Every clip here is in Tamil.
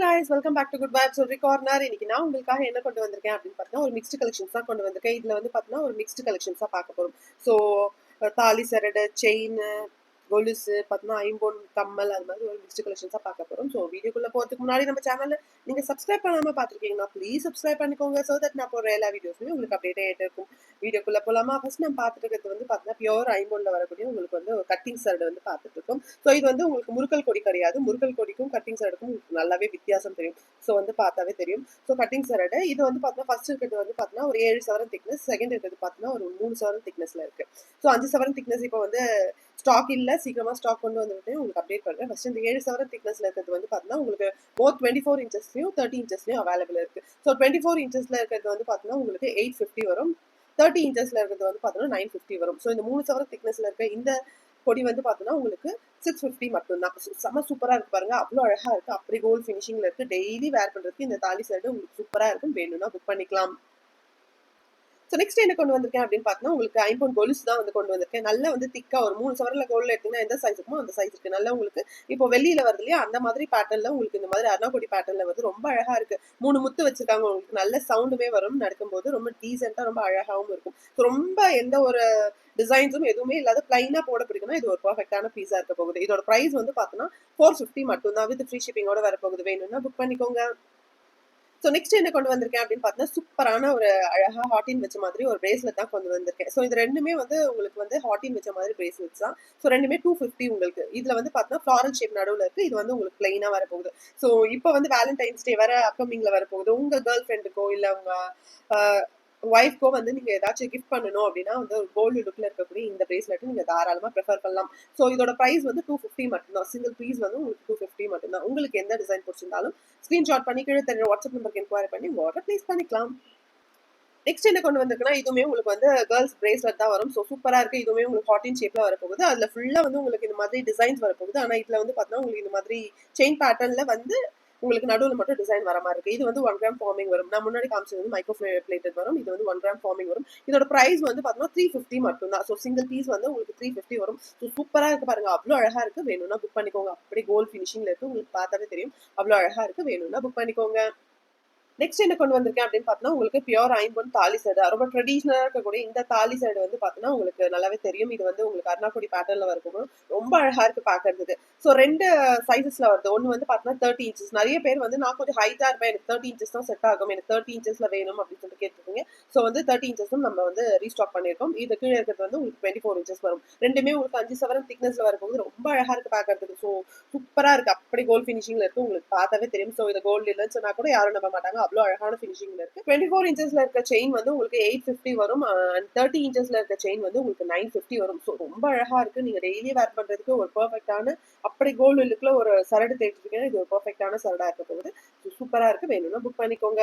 guys welcome back to good back சொல்றி corner இன்னைக்கு நான் உங்களுக்காக என்ன கொண்டு வந்திருக்கேன் அப்படின்னு பார்த்தீங்கன்னா ஒரு மிக்ஸ்டு கலெக்ஷன்ஸ் தான் கொண்டு வந்திருக்கேன். இதில் வந்து பார்த்தீங்கன்னா ஒரு மிக்ஸ்டு கலெக்ஷன்ஸ் தான் பார்க்க போகிறோம் ஸோ தாலி சரடு செயின் கொலுசு பார்த்தோம்னா ஐம்பொன் கம்மல் அது மாதிரி ஒரு மிக்ஸ்டு கலெக்ஷன்ஸாக பார்க்க போகிறோம் ஸோ வீடியோக்குள்ளே போகிறதுக்கு முன்னாடி நம்ம சேனலில் நீங்கள் சப்ஸ்கிரைப் பண்ணாமல் பார்த்துருக்கீங்கன்னா ப்ளீஸ் சப்ஸ்கிரைப் பண்ணிக்கோங்க. ஸோ தட் நான் போகிற எல்லா வீடியோஸுமே உங்களுக்கு அப்டேட் ஆகிட்டே இருக்கும். வீடியோக்குள்ளே போகலாமா ஃபர்ஸ்ட் நம்ம பார்த்துட்டு இருக்கிறது வந்து பார்த்தீங்கன்னா பியோர் ஐம்பொனில் வரக்கூடிய உங்களுக்கு வந்து ஒரு கட்டிங் சரடு வந்து பார்த்துட்டு இருக்கோம். ஸோ இது வந்து உங்களுக்கு முறுக்கல் கொடி கிடையாது. முறுக்கல் கொடிக்கும் கட்டிங் சரடுக்கும் உங்களுக்கு நல்லாவே வித்தியாசம் தெரியும். ஸோ வந்து பார்த்தாவே தெரியும். ஸோ கட்டிங் சரடு இது வந்து பார்த்தீங்கன்னா ஃபர்ஸ்ட் இருக்கிறது வந்து பார்த்தீங்கன்னா ஒரு ஏழு சவரன் திக்னஸ் செகண்ட் இருக்கிறது பார்த்தீங்கன்னா ஒரு மூணு சவரன் திக்னஸில் இருக்குது ஸோ அஞ்சு சவரன் திக்னஸ் இப்போ வந்து ஸ்டாக் இல்லை. சீக்கிரமா ஸ்டாக் கொண்டு வந்துட்டு உங்களுக்கு அப்டேட் பண்ணுறேன் ஃபஸ்ட் இந்த ஏழு சவரன் திக்னஸில் இருக்கிறது வந்து பார்த்தீங்கன்னா உங்களுக்கு போத் டுவெண்ட்டி ஃபோர் இன்ச்சஸ்லையும் தேர்ட்டி இன்ச்சஸ்லையும் அவைலபிள் இருக்கு. ஸோ டுவெண்ட்டி ஃபோர் இன்ச்சஸில் இருக்கிறது வந்து பார்த்தீங்கன்னா உங்களுக்கு எயிட் ஃபிஃப்டி வரும். தேர்ட்டி இன்ச்சஸில் இருக்கிறது வந்து பார்த்தீங்கன்னா நைன் ஃபிஃப்டி வரும். ஸோ இந்த மூணு சவரன் திக்னஸில் இருக்க இந்த கொடி வந்து பார்த்தீங்கன்னா உங்களுக்கு சிக்ஸ் ஃபிஃப்டி மட்டும்தான் செம்ம சூப்பராக இருக்கு பாருங்க. அவ்வளோ அழகா இருக்கு. அப்படி கோல் ஃபினிஷிங்ல இருக்கு. டெய்லி வேர் பண்ணுறதுக்கு இந்த தாலி சைடு உங்களுக்கு சூப்பராக இருக்கும். வேணும்னா புக் பண்ணிக்கலாம். ஸோ நெக்ஸ்ட் என்ன கொண்டு வந்திருக்கேன் அப்படின்னு பார்த்தீங்கன்னா உங்களுக்கு ஐம்பவுன் கொலுசு தான் வந்து கொண்டு வந்திருக்கேன். நல்லா வந்து திக்கா ஒரு மூணு சவரில் கோல்டு எடுத்தீங்கன்னா எந்த சைஸ் இருக்குமோ அந்த சைஸ் இருக்கு. நல்லா உங்களுக்கு இப்போ வெளியில வருது இல்லையா அந்த மாதிரி பேட்டர்ல உங்களுக்கு இந்த மாதிரி அருணாக்குடி பேட்டர்ல வந்து ரொம்ப அழகா இருக்கு. மூணு முத்து வச்சிருக்காங்க உங்களுக்கு நல்ல சவுண்டுமே வரும் நடக்கும்போது. ரொம்ப டீசெண்டாக ரொம்ப அழகாவும் இருக்கும். ஸோ ரொம்ப எந்த ஒரு டிசைன்ஸும் எதுவுமே இல்லாத பிளைனாக போட பிடிக்கும்னா இது ஒரு பர்ஃபெக்டான பீஸாக இருக்க போகுது. இதோட ப்ரைஸ் வந்து பார்த்தோன்னா ஃபோர் ஃபிஃப்டி மட்டும் தான் வித் ஃப்ரீ ஷிப்பிங்கோட வர போகுது வேணும்னா புக் பண்ணிக்கோங்க. ஸோ நெக்ஸ்ட் என்ன கொண்டு வந்திருக்கேன் அப்படின்னு பார்த்தீங்கன்னா சூப்பரான ஒரு அழகா ஹாட்டின் வச்ச மாதிரி ஒரு பிரேஸ்லெட் தான் கொண்டு வந்திருக்கேன். ஸோ இது ரெண்டுமே வந்து உங்களுக்கு வந்து ஹாட்டின் வச்ச மாதிரி பிரேஸ்லெட்ஸ் தான். ஸோ ரெண்டுமே டூ ஃபிஃப்டி உங்களுக்கு. இதுல வந்து பார்த்தீங்கன்னா ஃப்ளாரல் ஷேப் நடுவில் இருக்கு. இது வந்து உங்களுக்கு பிளைனா வரப்போகுது. ஸோ இப்போ வந்து வேலண்டைன்ஸ் டே வர அப்கமிங்ல வரப்போகுது. உங்க கேர்ள் ஃப்ரெண்டுக்கோ இல்லை உங்க ஒய்ஃப்க்கோ வந்து நீங்கள் ஏதாச்சும் கிஃப்ட் பண்ணணும் அப்படின்னா வந்து ஒரு கோல்டு லுக்கில் இருக்கக்கூடிய இந்த பிரேஸ்லெட் நீங்கள் தாராளமாக ப்ரிஃபர் பண்ணலாம். ஸோ இதோட ப்ரைஸ் வந்து டூ ஃபிஃப்டி மட்டும்தான். சிங்கிள் பீஸ் வந்து உங்களுக்கு டூ ஃபிஃப்டி மட்டும்தான். உங்களுக்கு எந்த டிசைன் பிடிச்சிருந்தாலும் ஸ்க்ரீன்ஷாட் பண்ணி கீழே தெரிஞ்ச வாட்ஸ்அப் நம்பருக்கு என்கொயரி பண்ணி உங்கள் ஆர்டர் ப்ளேஸ் பண்ணிக்கலாம். நெக்ஸ்ட் என்ன கொண்டு வந்திருக்குன்னா இதுவுமே உங்களுக்கு வந்து கேர்ள்ஸ் பிரேஸ்லெட் தான் வரும். ஸோ சூப்பராக இருக்குது இதுவுமே உங்களுக்கு ஹாட்டின் ஷேப்பில் வரப்போகுது. அதில் ஃபுல்லாக வந்து உங்களுக்கு இந்த மாதிரி டிசைன்ஸ் வரப்போகுது. ஆனால் இதில் வந்து பார்த்தோன்னா உங்களுக்கு இந்த மாதிரி செயின் பேட்டர்னில் வந்து உங்களுக்கு நடுவில் மட்டும் டிசைன் வர மாதிரி இருக்கு. இது வந்து ஒன் கிராம் ஃபார்மிங் வரும். நான் முன்னாடி காமிச்சது வந்து மைக்ரோ பிளேட்டட் வரும். இது வந்து ஒன் கிராம் ஃபார்மிங் வரும். இதோட பிரைஸ் வந்து பார்த்தீங்கன்னா த்ரீ ஃபிஃப்டி மட்டும் தான் ஸோ சிங்கிள் பீஸ் வந்து உங்களுக்கு த்ரீ ஃபிஃப்டி வரும். ஸோ சூப்பராக இருக்கு பாருங்க. அவ்வளோ அழகாக இருக்கு. வேணும்னா புக் பண்ணிக்கோங்க. அப்படி கோல்ட் ஃபினிஷிங்ல இருக்கு. உங்களுக்கு பார்த்தாலே தெரியும். அவ்வளோ அழகாக இருக்கு. வேணும்னா புக் பண்ணிக்கோங்க. நெக்ஸ்ட் என்ன கொண்டு வந்திருக்கேன் அப்படின்னு பார்த்தோன்னா உங்களுக்கு பியூர் ஐம்பொன் தாலி சைடு ரொம்ப ட்ரெடிஷ்னலாக இருக்கக்கூடிய இந்த தாலி சைடு வந்து பார்த்தோன்னா உங்களுக்கு நல்லாவே தெரியும். இது வந்து உங்களுக்கு அருணாக்குடி பேட்டர்ல இருக்கும் ரொம்ப அழகாக இருக்கு பார்க்கறதுக்கு ஸோ ரெண்டு சைஸஸில் வருது. ஒன்று வந்து பார்த்தோன்னா தேர்ட்டி இன்ச்சஸ் நிறைய பேர் வந்து நான் கொஞ்சம் ஹைட்டாக இருப்பேன். எனக்கு தேர்ட்டி இன்ச்சஸ் தான் செட் ஆகும். எனக்கு தேர்ட்டி இன்ச்சஸ்ல வேணும் அப்படின்னு சொல்லிட்டு கேட்டிருக்கீங்க. ஸோ வந்து தேர்ட்டி இன்ச்சஸும் நம்ம வந்து ரீஸ்டாக் பண்ணியிருக்கோம். இது கீழே இருக்கிறது வந்து உங்களுக்கு டுவெண்ட்டி ஃபோர் இன்ச்சஸ் வரும். ரெண்டுமே உங்களுக்கு அஞ்சு சவரம் திக்னஸில் வரும்போது ரொம்ப அழகாக இருக்கு பார்க்கறதுக்கு ஸோ சூப்பராக இருக்குது அப்படி கோல்ட் ஃபினிஷிங்ல இருக்கு. உங்களுக்கு பார்த்தாவே தெரியும். ஸோ இதை கோல்டு இல்லைன்னு சொன்னால் கூட யாரும் நம்ப மாட்டாங்க. அவ்வளோ அழகான ஃபினிஷிங்ல இருக்கு. டுவெண்ட்டி ஃபோர் இன்ச்சஸ்ல இருக்க செயின் வந்து உங்களுக்கு எயிட் ஃபிஃப்டி வரும் அண்ட் தேர்ட்டி இன்ச்சஸ்ல இருக்க செயின் வந்து உங்களுக்கு நைன் ஃபிஃப்டி வரும். ஸோ ரொம்ப அழகா இருக்கு. நீங்க டெய்லி வேர் பண்றதுக்கு ஒரு பர்ஃபெக்டான அப்படி கோல்டு லுக்ல ஒரு சரடு தேடிட்டு இது ஒரு பர்ஃபெக்டான சரடா இருக்க போகுது. சூப்பரா இருக்கு. வேணும்னா புக் பண்ணிக்கோங்க.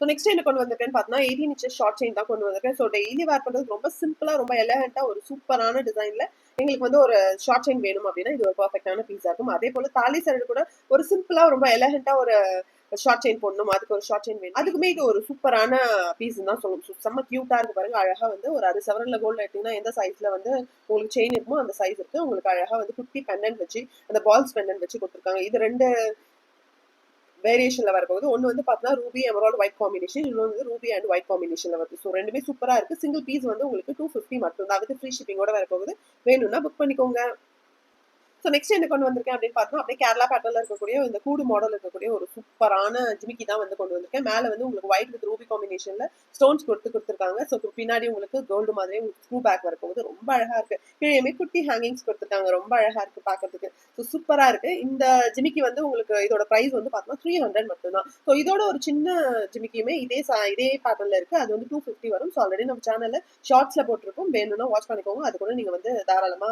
ஸோ நெக்ஸ்ட் என்ன கொண்டு வந்திருக்கேன்னு பார்த்தீங்கன்னா எயிட்டீன் இன்ச்சஸ் ஷார்ட் செயின் தான் கொண்டு வந்திருக்கேன். ஸோ டெய்லி வேர் பண்ணுறது ரொம்ப சிம்பிளாக ரொம்ப எலகண்டா ஒரு சூப்பரான டிசைனில் எங்களுக்கு வந்து ஒரு ஷார்ட் செயின் வேணும் அப்படின்னா இது ஒரு பர்ஃபெக்டான பீஸாக இருக்கும். அதே போல் தாலி சரடு கூட ஒரு சிம்பிளாக ரொம்ப எலகண்டா ஒரு ஷார்ட் செயின் போடணும் அதுக்கு ஒரு ஷார்ட் செயின் வேணும். அதுக்குமே இது ஒரு சூப்பரான பீஸ் தான் சொல்லணும் செம்ம கியூட்டா இருக்கு பாருங்க. அழகா வந்து ஒரு அது செவரன்ல கோல்டு எடுத்தீங்கன்னா எந்த சைஸ்ல வந்து உங்களுக்கு செயின் இருக்குமோ அந்த சைஸ் இருக்கு. உங்களுக்கு அழகா வந்து குட்டி பெண்டன்ட் வச்சு அந்த பால்ஸ் பெண்டன்ட் வச்சு கொடுத்துருக்காங்க. இது ரெண்டு வேரியேஷன்ல வரப்போகுது. ஒன்று வந்து பார்த்தீங்கன்னா ரூபி எமரால்டு ஒயிட் காம்பினேஷன் இன்னொன்று வந்து ரூபி அண்ட் ஒயிட் காம்பினேஷன்ல வருது. ஸோ ரெண்டுமே சூப்பராக இருக்கு. சிங்கிள் பீஸ் வந்து உங்களுக்கு டூ ஃபிஃப்டி மட்டும் தான் அதுக்கு ஃப்ரீ ஷிப்பிங்கோட வரப்போகுது. வேணும்னா புக் பண்ணிக்கோங்க. ஸோ நெக்ஸ்ட் என்ன கொண்டு வந்திருக்கேன் அப்படின்னு பார்த்தோம் அப்படியே கேரளா பேட்டர்ல இருக்கக்கூடிய இந்த கூடு மாடல் இருக்கக்கூடிய ஒரு சூப்பரான ஜிமிக்கி தான் வந்து கொண்டு வந்திருக்கேன். மேலே வந்து உங்களுக்கு ஒயிட் வித் ரூபி காம்பினேஷன்ல ஸ்டோன்ஸ் கொடுத்து கொடுத்துருக்காங்க. ஸோ பின்னாடி உங்களுக்கு கோல்டு மாதிரி உங்களுக்கு ஸ்க்ரூ பேக் வரப்போகுது. ரொம்ப அழகா இருக்கு. கீழே குட்டி ஹேங்கிங்ஸ் கொடுத்துருக்காங்க. ரொம்ப அழகா இருக்கு பார்க்கறதுக்கு. ஸோ சூப்பரா இருக்கு. இந்த ஜிமிக்கி வந்து உங்களுக்கு இதோட ப்ரைஸ் வந்து பார்த்தோம்னா த்ரீ ஹண்ட்ரட் மட்டும்தான். ஸோ இதோட ஒரு சின்ன ஜிமிக்கியுமே இதே இதே பேட்டர்ல இருக்கு. அது வந்து டூ ஃபிஃப்டி வரும். ஸோ ஆல்ரெடி நம்ம சேனல்ல ஷார்ட்ஸ்ல போட்டிருக்கோம். வேணும்னா வாட்ச் பண்ணிக்கோங்க. அது கூட நீங்க வந்து தாராளமா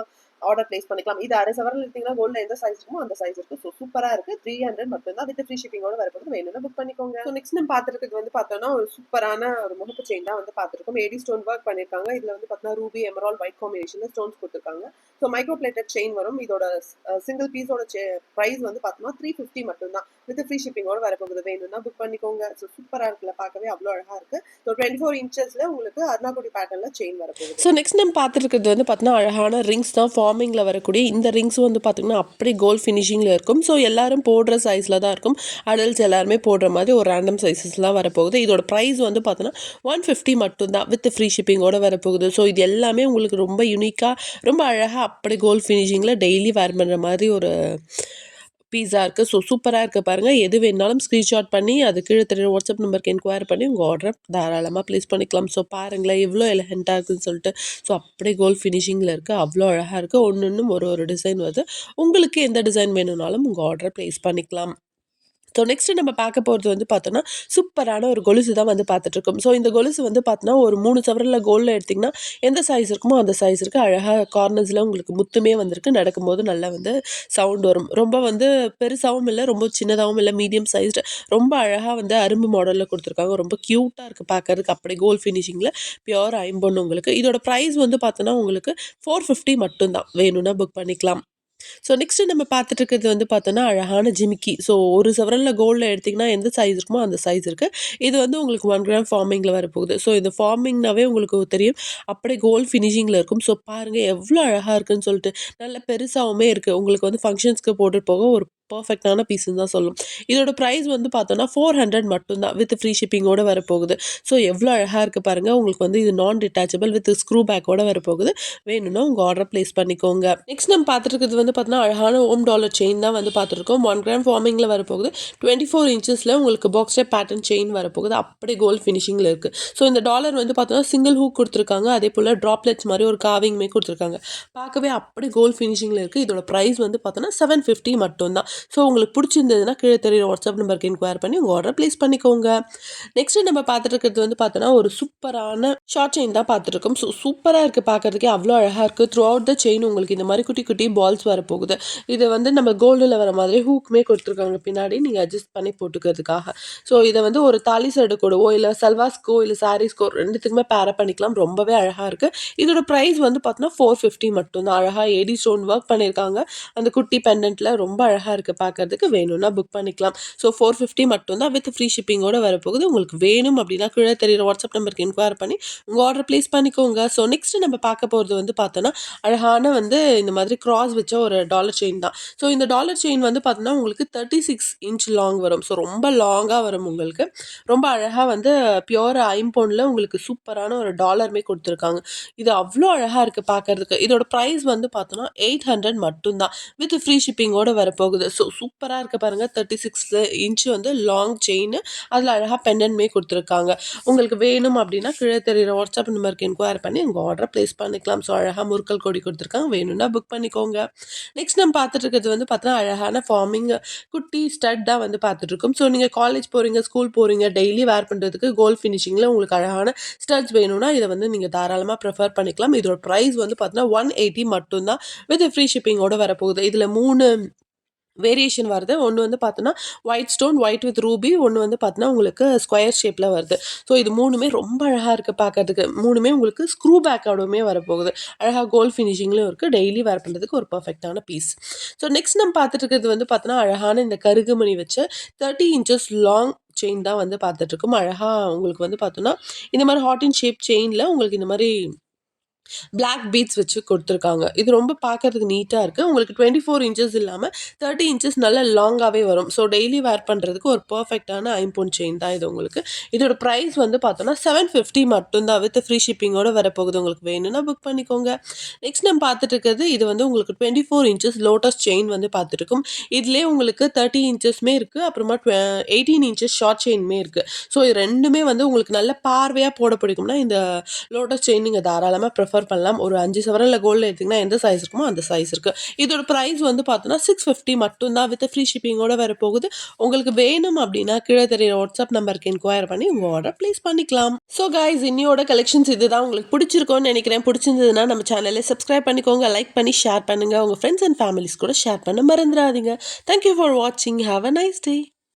ஆர்டர் பிளேஸ் பண்ணிக்கலாம். இது அரை சவரில் எடுத்தீங்கன்னா கோல்டில் எந்த சைஸ் இருக்குமோ அந்த சைஸ் இருக்கும் ஸோ சூப்பராக இருக்குது த்ரீ ஹண்ட்ரட் மட்டும் தான் வித் ஃப்ரீ ஷிப்பிங்கோட வரப்போது வேணும்னா புக் பண்ணிக்கோங்க. ஸோ நெக்ஸ்ட் நம்ம பார்த்துருக்கிறது வந்து பார்த்தோம்னா ஒரு சூப்பரான ஒரு முகப்பு செயின் தான் வந்து பார்த்துருக்கோம் ஏடி ஸ்டோன் ஒர்க் பண்ணியிருக்காங்க இதில் வந்து பார்த்தீங்கன்னா ரூபி எமரால் ஒயிட் காம்பினேஷன்ல ஸ்டோன்ஸ் கொடுத்துருக்காங்க. ஸோ மைக்ரோ பிளேட்டட் செயின் வரும். இதோட சிங்கிள் பீஸோட ப்ரைஸ் வந்து பார்த்தோம்னா த்ரீ ஃபிஃப்டி மட்டும் தான் வித் ஃப்ரீ ஷிப்பிங்கோட வரப்போகுது. வேணும்னா புக் பண்ணிக்கோங்க. ஸோ சூப்பராக இருக்குல்ல. பார்க்கவே அவ்வளோ அழகாக இருக்குது ஸோ டுவெண்ட்டி ஃபோர் இன்ச்சஸில் உங்களுக்கு அருணாக்குடி பேட்டர்னில் செயின் வரப்போகுது. ஸோ நெக்ஸ்ட் நம்ம பார்த்துருக்கிறது வந்து பார்த்தோன்னா அழகான ரிங்ஸ் தான். ஃபார்ம் ஃபார்மிங்கில் வரக்கூடிய இந்த ரிங்ஸ் வந்து பார்த்திங்கன்னா அப்படி கோல் ஃபினிஷிங்கில் இருக்கும். ஸோ எல்லாரும் போடுற சைஸில் தான் இருக்கும். அடல்ட்ஸ் எல்லாருமே போடுற மாதிரி ஒரு ரேண்டம் சைஸஸ்லாம் வரப்போகுது. இதோட ப்ரைஸ் வந்து பார்த்தோன்னா ஒன் ஃபிஃப்டி மட்டும்தான் வித் ஃப்ரீ ஷிப்பிங்கோட வரப்போகுது. ஸோ இது எல்லாமே உங்களுக்கு ரொம்ப யூனிக்காக ரொம்ப அழகாக அப்படி கோல் ஃபினிஷிங்கில் டெய்லி வேர் பண்ணுற மாதிரி ஒரு பீஸா இருக்குது ஸோ சூப்பராக இருக்குது பாருங்கள் எது வேணாலும் ஸ்க்ரீன்ஷாட் பண்ணி அது கீழே தெரியுற வாட்ஸ்அப் நம்பருக்கு என்கொயர் பண்ணி உங்கள் ஆர்டரை தாராளமாக ப்ளேஸ் பண்ணிக்கலாம். ஸோ பாருங்களேன் எவ்வளோ எலகெண்ட்டாக இருக்குதுன்னு சொல்லிட்டு. ஸோ அப்படியே கோல்ட் ஃபினிஷிங்கில் இருக்குது அவ்வளோ அழகாக இருக்குது ஒன்று ஒன்றும் ஒரு ஒரு டிசைன் வருது. உங்களுக்கு எந்த டிசைன் வேணும்னாலும் உங்கள் ஆர்டரை ப்ளேஸ் பண்ணிக்கலாம். ஸோ நெக்ஸ்ட்டு நம்ம பார்க்க போகிறது வந்து பார்த்தோன்னா சூப்பரான ஒரு கொலுசு தான் வந்து பார்த்துட்ருக்கோம். ஸோ இந்த கொலுசு வந்து பார்த்தோன்னா ஒரு மூணு சவரில் கோல்டில் எடுத்திங்கன்னா எந்த சைஸ் இருக்குமோ அந்த சைஸ் இருக்குது அழகாக கார்னர்ஸில் உங்களுக்கு முத்துமே வந்திருக்கு. நடக்கும்போது நல்லா வந்து சவுண்ட் வரும். ரொம்ப வந்து பெருசாகவும் இல்லை ரொம்ப சின்னதாகவும் இல்லை மீடியம் சைஸ்டு ரொம்ப அழகாக வந்து அரும்பு மாடலில் கொடுத்துருக்காங்க. ரொம்ப க்யூட்டாக இருக்குது பார்க்கறதுக்கு. அப்படியே கோல்ட் ஃபினிஷிங்கில் பியோர் ஐம்பொண்ணு உங்களுக்கு. இதோட ப்ரைஸ் வந்து பார்த்தோன்னா உங்களுக்கு ஃபோர் ஃபிஃப்டி மட்டும்தான். வேணும்னா புக் பண்ணிக்கலாம். ஸோ நெக்ஸ்ட்டு நம்ம பார்த்துட்டு இருக்கிறது வந்து பார்த்தோன்னா அழகான ஜிமிக்கி. ஸோ ஒரு சவரனில் கோல்டில் எடுத்திங்கன்னா எந்த சைஸ் இருக்குமோ அந்த சைஸ் இருக்குது இது வந்து உங்களுக்கு ஒன் கிராம் ஃபார்மிங்கில் வரப்போகுது. ஸோ இந்த ஃபார்மிங்னாவே உங்களுக்கு தெரியும். அப்படியே கோல்டு ஃபினிஷிங்கில் இருக்கும். ஸோ பாருங்கள் எவ்வளோ அழகாக இருக்குன்னு சொல்லிட்டு நல்ல பெருசாகவுமே இருக்குது உங்களுக்கு வந்து ஃபங்க்ஷன்ஸ்க்கு போட்டுட்டு போக ஒரு பர்ஃபெக்டான பீஸ்ன்னு தான் சொல்லும். இதோட ப்ரைஸ் வந்து பார்த்தோன்னா ஃபோர் ஹண்ட்ரட் மட்டும்தான் வித் ஃப்ரீ ஷிப்பிங்கோட வரப்போகுது. ஸோ எவ்வளோ அழகாக இருக்குது பாருங்கள் உங்களுக்கு வந்து இது நான் டிட்டாச்சபிள் வித் ஸ்க்ரூ பேக்கோட வரப்போகுது. வேணும்னா உங்கள் ஆர்டர் ப்ளேஸ் பண்ணிக்கோங்க. நெக்ஸ்ட் நம்ம பார்த்துருக்கிறது வந்து பார்த்தோன்னா அழகான ஓம் டாலர் செயின் தான் வந்து பார்த்துருக்கோம். ஒன் கிராம் ஃபார்மிங்கில் வரப்போகுது. டுவெண்ட்டி ஃபோர் இன்ச்சஸில் உங்களுக்கு பாக்ஸ் பேட்டர்ன் செயின் வரப்போகுது. அப்படியே கோல்ட் ஃபினிஷிங்கில் இருக்குது ஸோ இந்த டாலர் வந்து பார்த்தோன்னா சிங்கிள் ஹூக் கொடுத்துருக்காங்க. அதே போல் ட்ராப்லெட்ஸ் மாதிரி ஒரு காவிங்குமே கொடுத்துருக்காங்க. பார்க்கவே அப்படி கோல்ட் ஃபினிஷிங்கில் இருக்குது இதோட ப்ரைஸ் வந்து பார்த்தோன்னா செவன் ஃபிஃப்டி மட்டும்தான். ஸோ உங்களுக்கு பிடிச்சிருந்ததுன்னா கீழே தெரியுற வாட்ஸ்அப் நம்பருக்கு இன்கொயர் பண்ணி உங்கள் ஆர்டர் ப்ளேஸ் பண்ணிக்கோங்க. நெக்ஸ்ட்டு நம்ம பார்த்துட்டு இருக்கிறது வந்து பார்த்தோன்னா ஒரு சூப்பரான ஷார்ட் செயின் தான் பார்த்துருக்கோம் ஸோ சூப்பராக இருக்குது பார்க்கறதுக்கே. அவ்வளோ அழகாக இருக்குது த்ரூ அவுட் த செயின் உங்களுக்கு இந்த மாதிரி குட்டி குட்டி பால்ஸ் வரப்போகுது. இது வந்து நம்ம கோல்டில் வர மாதிரி ஹூக்குமே கொடுத்துருக்காங்க பின்னாடி. நீங்கள் அட்ஜஸ்ட் பண்ணி போட்டுக்கிறதுக்காக. ஸோ இதை வந்து ஒரு தாலி சைடு கூடவோ இல்லை சல்வாஸ்க்கோ இல்லை சாரீஸ்க்கோ ரெண்டுத்துக்குமே பேர பண்ணிக்கலாம். ரொம்பவே அழகாக இருக்குது இதோட ப்ரைஸ் வந்து பார்த்தோன்னா ஃபோர் ஃபிஃப்டி மட்டும்தான். அழகாக ஏடி ஸ்டோன் ஒர்க் பண்ணியிருக்காங்க அந்த குட்டி பெண்டன்ட்டில் ரொம்ப அழகாக இருக்குது பார்க்கறதுக்கு வேணும்னா புக் பண்ணிக்கலாம். ஸோ ஃபோர் ஃபிஃப்டி மட்டும்தான் வித் ஃப்ரீ ஷிப்பிங்கோட வரப்போகுது. உங்களுக்கு வேணும் அப்படின்னா கீழே தெரியுற வாட்ஸ்அப் நம்பருக்கு இன்கொயர் பண்ணி உங்கள் ஆர்டர் ப்ளேஸ் பண்ணிக்கோங்க. ஸோ நெக்ஸ்ட் நம்ம பார்க்க போகிறது வந்து பார்த்தோன்னா அழகான வந்து இந்த மாதிரி கிராஸ் வச்ச ஒரு டாலர் செயின் தான். ஸோ இந்த டாலர் செயின் வந்து பார்த்தோன்னா உங்களுக்கு தேர்ட்டி சிக்ஸ் இன்ச் லாங் வரும். ஸோ ரொம்ப லாங்காக வரும் உங்களுக்கு. ரொம்ப அழகாக வந்து பியோர் ஐம்பொனில் உங்களுக்கு சூப்பரான ஒரு டாலருமே கொடுத்துருக்காங்க. இது அவ்வளோ அழகாக இருக்குது பார்க்கறதுக்கு இதோட ப்ரைஸ் வந்து பார்த்தோன்னா எயிட் ஹண்ட்ரட் மட்டும்தான். வித் ஃப்ரீ ஷிப்பிங்கோட வரப்போகுது. ஸோ சூப்பராக இருக்க பாருங்கள் தேர்ட்டி சிக்ஸ் இன்ச்சு வந்து லாங் செயின் அதில் அழகாக பெண்டன்மே கொடுத்துருக்காங்க. உங்களுக்கு வேணும் அப்படின்னா கீழே தெரியுற வாட்ஸ்அப் நம்பருக்கு என்கொயர் பண்ணி உங்கள் ஆர்டரை ப்ளேஸ் பண்ணிக்கலாம். ஸோ அழகாக முறுக்கல் கொடி கொடுத்துருக்காங்க. வேணும்னா புக் பண்ணிக்கோங்க. நெக்ஸ்ட் நம்ம பார்த்துட்டு இருக்கிறது வந்து பார்த்தோன்னா அழகான ஃபார்மிங் குட்டி ஸ்டட்டாக வந்து பார்த்துட்ருக்கோம் ஸோ நீங்கள் காலேஜ் போகிறீங்க ஸ்கூல் போகிறீங்க டெய்லி வேர் பண்ணுறதுக்கு கோல்ட் ஃபினிஷிங்கில் உங்களுக்கு அழகான ஸ்டட்ஸ் வேணும்னா இதை வந்து நீங்கள் தாராளமாக ப்ரிஃபர் பண்ணிக்கலாம். இதோட ப்ரைஸ் வந்து பார்த்தீங்கன்னா ஒன் எயிட்டி மட்டும்தான். வித் ஃப்ரீ ஷிப்பிங்கோட வரப்போகுது. இதில் மூணு வேரியேஷன் வருது. ஒன்று வந்து பார்த்தோன்னா white stone white with ruby ஒன்று வந்து பார்த்தோன்னா உங்களுக்கு ஸ்கொயர் ஷேப்பில் வருது. ஸோ இது மூணுமே ரொம்ப அழகாக இருக்குது பார்க்கறதுக்கு மூணுமே உங்களுக்கு ஸ்க்ரூ பேக்கோடவுமே வரப்போகுது. அழகாக கோல்ட் ஃபினிஷிங்லேயும் இருக்குது டெய்லி வேர் பண்ணுறதுக்கு ஒரு பர்ஃபெக்டான பீஸ் ஸோ நெக்ஸ்ட் நம்ம பார்த்துட்டு இருக்கிறது வந்து பார்த்தோன்னா அழகான இந்த கருகுமணி வச்சு தேர்ட்டி இன்ச்சஸ் லாங் செயின் தான் வந்து பார்த்துட்ருக்கோம் அழகாக உங்களுக்கு வந்து பார்த்தோன்னா இந்த மாதிரி ஹாட் இன் ஷேப் செயினில் உங்களுக்கு இந்த மாதிரி பிளாக் பீட்ஸ் வச்சு கொடுத்துருக்காங்க. இது ரொம்ப பார்க்கறதுக்கு நீட்டாக இருக்குது உங்களுக்கு டுவெண்ட்டி ஃபோர் இன்ச்சஸ் இல்லாமல் தேர்ட்டி இன்ச்சஸ் நல்லா லாங்காகவே வரும். ஸோ டெய்லி வேர் பண்ணுறதுக்கு ஒரு பர்ஃபெக்டான ஐம்பொன் செயின் தான் இது உங்களுக்கு. இதோட ப்ரைஸ் வந்து பார்த்தோன்னா செவன் ஃபிஃப்டி மட்டும்தான் வித் ஃப்ரீ ஷிப்பிங்கோடு வரப்போகுது உங்களுக்கு. வேணும்னா புக் பண்ணிக்கோங்க. நெக்ஸ்ட் நம்ம பார்த்துட்டு இருக்கிறது இது வந்து உங்களுக்கு twenty four inches lotus chain வந்து பார்த்துருக்கும் இதுலேயே உங்களுக்கு தேர்ட்டி இன்ச்சஸ்மே இருக்குது அப்புறமா எயிட்டீன் இன்ச்சஸ் ஷார்ட் செயின்மே இருக்குது ஸோ இது ரெண்டுமே வந்து உங்களுக்கு நல்ல பார்வையாக போட பிடிக்கும்னா இந்த லோட்டஸ் செயின் நீங்கள் தாராளமாக ப்ரிஃபர் பண்ணலாம். ஒரு அஞ்சு சவரனில் கோல்டு எடுத்திங்கன்னா எந்த சைஸ் இருக்குமோ அந்த சைஸ் இருக்குது இதோட ப்ரைஸ் வந்து பார்த்தோன்னா சிக்ஸ் ஃபிஃப்டி மட்டும்தான் வித் ஃப்ரீ ஷீப்பிங்கோட வர போகுது. உங்களுக்கு வேணும் அப்படின்னா கீழே தெரியுற வாட்ஸ்அப் நம்பருக்கு என்கொயர் பண்ணி உங்கள் ஆர்டர் ப்ளேஸ் பண்ணிக்கலாம். ஸோ கைஸ் இன்னியோட கலெக்ஷன்ஸ் இதுதான். உங்களுக்கு பிடிச்சிருக்கோன்னு நினைக்கிறேன். பிடிச்சிருந்ததுன்னா நம்ம சேனலில் சப்ஸ்கிரைப் பண்ணிக்கோங்க லைக் பண்ணி ஷேர் பண்ணுங்கள் உங்கள் ஃப்ரெண்ட்ஸ் அண்ட் ஃபேமிலிஸ் கூட ஷேர் பண்ண மறந்துடாதீங்க. தேங்க்யூ ஃபார் வாட்சிங் ஹாவ் அ நைஸ் டே